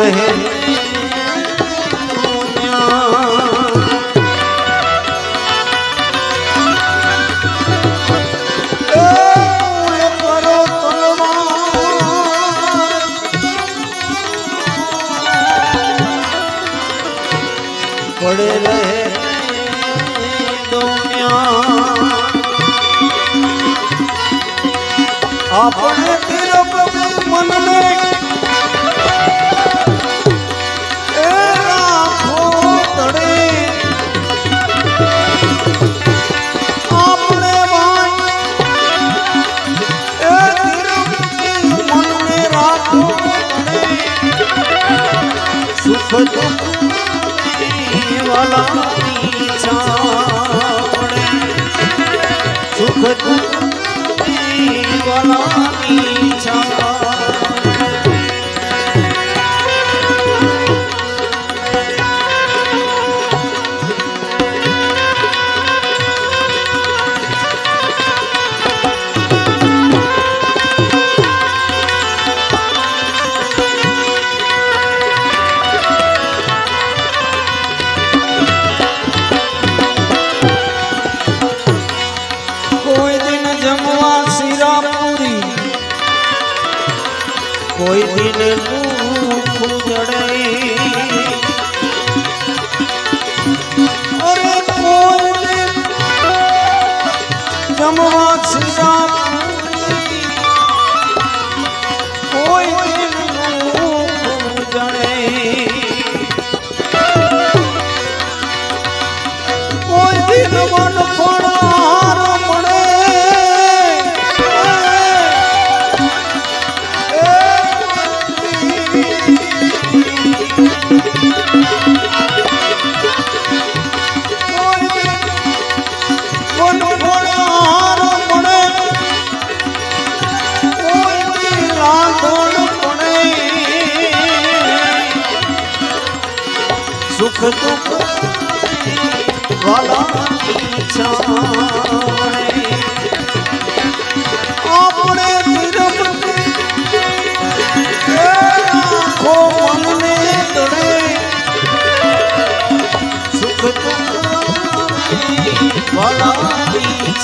રહે પડે રહે દુનિયા ભલાની છાણે સુખ દુઃખ શિરાપુરી કોઈ દિન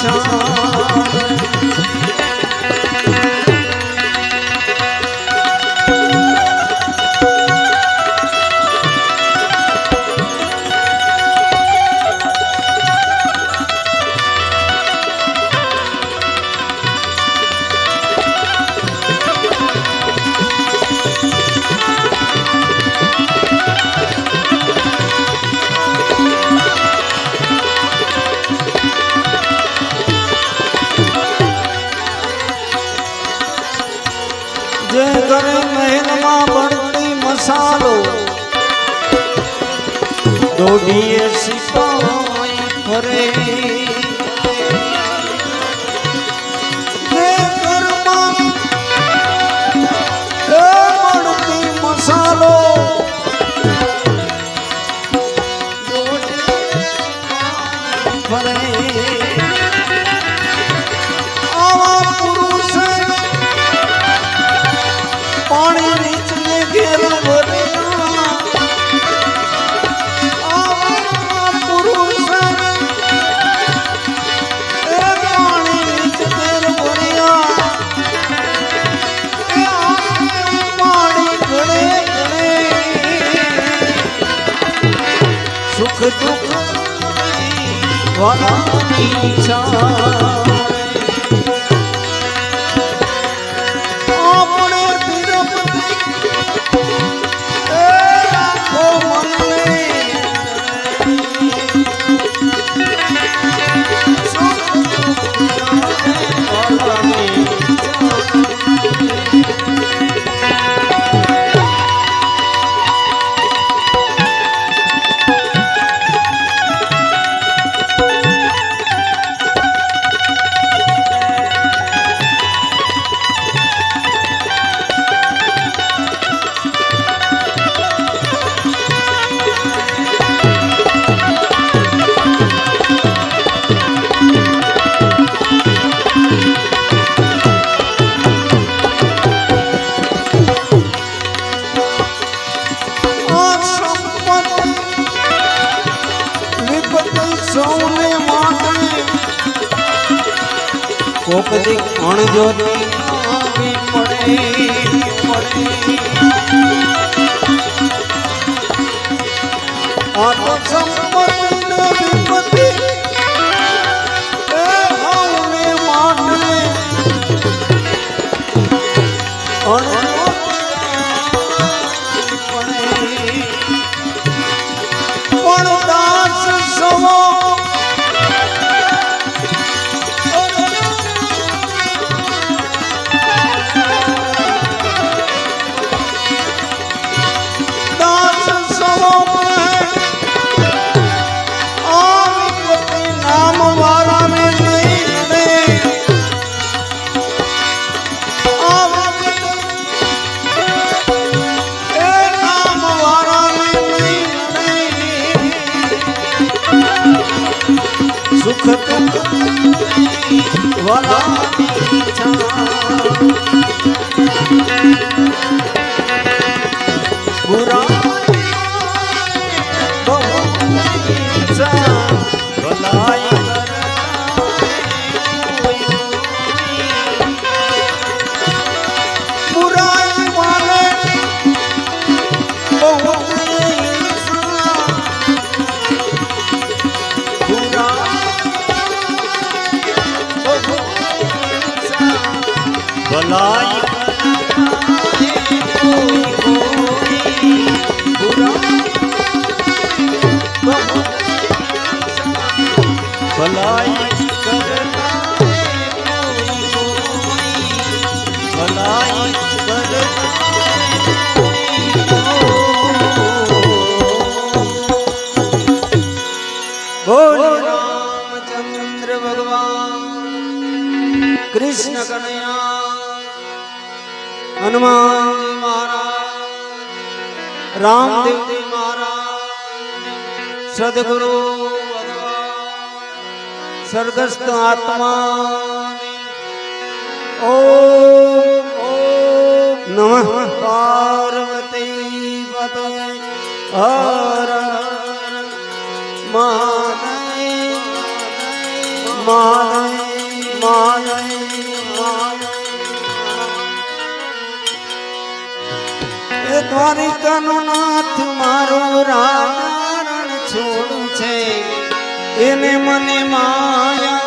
啊？મારો દોડીએ સિપાઈ ફરે. વનની છા કોક અણજો પડે નડે 来。હનુમાન મહારાજ રામદેવજી મહારાજ, સદગુરુ સ્વર્ગસ્થ આત્મા ઓમ ઓમ નમઃ પાર્વતી પતે હર હર મહાદેવ મહાદેવ મહાદેવ દ્વારિકાનો નાથ મારો રાણ છોડું છે. એને મને માયા